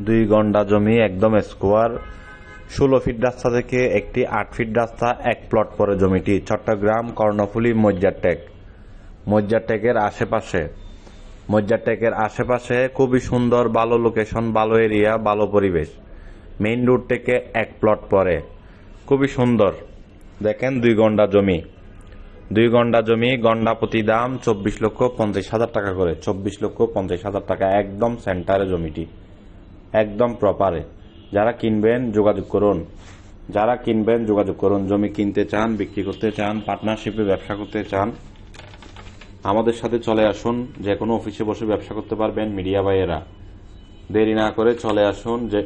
দুই গন্ডা জমি, একদম স্কোয়ার ষোলো ফিট রাস্তা থেকে একটি আট ফিট রাস্তা, এক প্লট পরে জমিটি। চট্টগ্রাম, কর্ণফুলী মজ্জারটেক মজ্জারটেকের আশেপাশে। মজ্জারটেকের আশেপাশে খুবই সুন্দর, ভালো লোকেশন ভালো এরিয়া ভালো পরিবেশ। মেইন রোড থেকে এক প্লট পরে। খুবই সুন্দর। দেখেন দুই গন্ডা জমি। দুই গন্ডা জমি, গন্ডা প্রতি দাম চব্বিশ লক্ষ পঞ্চাশ হাজার টাকা করে। চব্বিশ লক্ষ পঞ্চাশ হাজার টাকা, একদম সেন্টারে জমিটি। একদম প্রপারে যারা কিনবেন, যোগাযোগ করুন। যারা কিনবেন, যোগাযোগ করুন। জমি কিনতে চান, বিক্রি করতে চান পার্টনারশিপে ব্যবসা করতে চান, আমাদের সাথে চলে আসুন। যে কোনো অফিসে বসে ব্যবসা করতে পারবেন মিডিয়া ভাইয়েরা। দেরি না করে চলে আসুন যে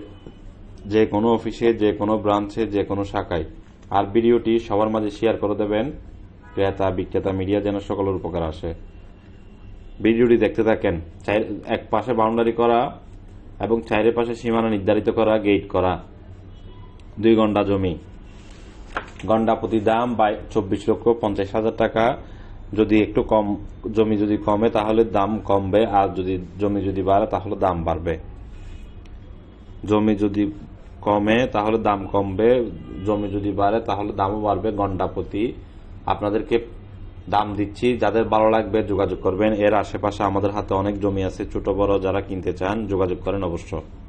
যে কোনো অফিসে যে কোনো ব্রাঞ্চে যে কোনো শাখায়। আর ভিডিওটি সবার মাঝে শেয়ার করে দেবেন। ক্রেতা, বিক্রেতা মিডিয়া যেন সকলের উপকার আসে। ভিডিওটি দেখতে থাকেন। এক পাশে বাউন্ডারি করা। এবং চাইরের পাশে সীমানা নির্ধারিত করা গেট করা। দুই ঘণ্টা জমি। গন্ডা প্রতি দাম বাই চব্বিশ লক্ষ পঞ্চাশ হাজার টাকা। যদি একটু কম, জমি যদি কমে, তাহলে দাম কমবে। আর যদি জমি যদি বাড়ে, তাহলে দাম বাড়বে। জমি যদি কমে, তাহলে দাম কমবে। জমি যদি বাড়ে, তাহলে দামও বাড়বে গন্ডা প্রতি। আপনাদেরকে দাম দিচ্ছি। যাদের ভালো লাগবে যোগাযোগ করবেন। এর আশেপাশে আমাদের হাতে অনেক জমি আছে, ছোট বড় যারা কিনতে চান, যোগাযোগ করেন অবশ্য।